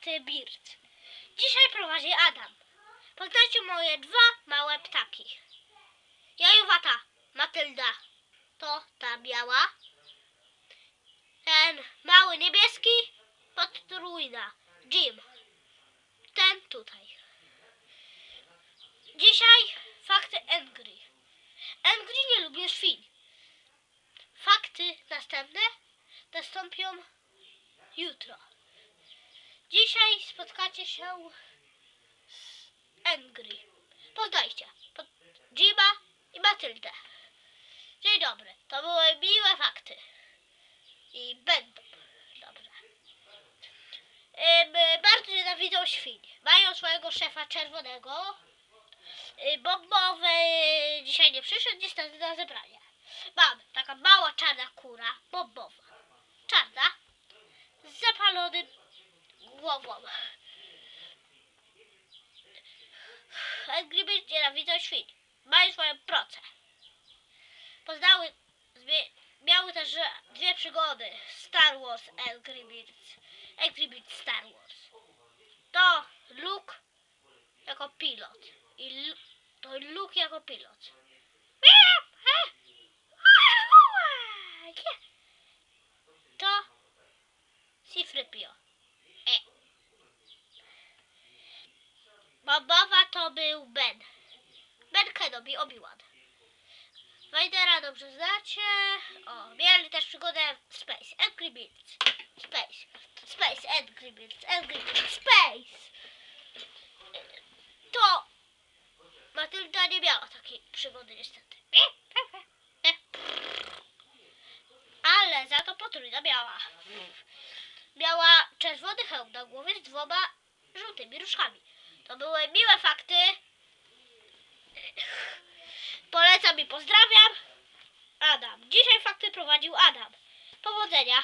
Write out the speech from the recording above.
fakty Birt. Dzisiaj prowadzi Adam. Poznajcie moje dwa małe ptaki. Jajowata Matylda to ta biała. Ten mały niebieski potrójna Jim. Ten tutaj. Dzisiaj fakty Angry. Angry nie lubię świń. Fakty następne nastąpią jutro. Spotkacie się z Angry. Poznajcie. Po- Jima i Matyldę. Dzień dobry. To były miłe fakty. I będą dobre. Ym, bardzo nienawidzą świń. Mają swojego szefa czerwonego. Bombowy dzisiaj nie przyszedł niestety na zebranie. Mam taka mała czarna kura, bombowa. Czarna, z zapalonym głową. Angry Birds nienawidzą świń. Mają swoją procę. Poznały, miały też dwie przygody. Star Wars Angry Birds. Angry Birds Star Wars. To Luke jako pilot. I to Luke jako pilot. To Cifrypio. Bobowa to był Ben. Ben Kenobi, Obi-Wan. Vadera dobrze znacie. O, mieli też przygodę Space. Angry Birds. Space. Space, Angry Birds, Angry Birds, Space. To Matylda nie miała takiej przygody niestety. Ale za to potrójna miała. Miała czerwony hełm na głowie z dwoma żółtymi różkami. To były miłe fakty. Polecam i pozdrawiam. Adam. Dzisiaj fakty prowadził Adam. Powodzenia.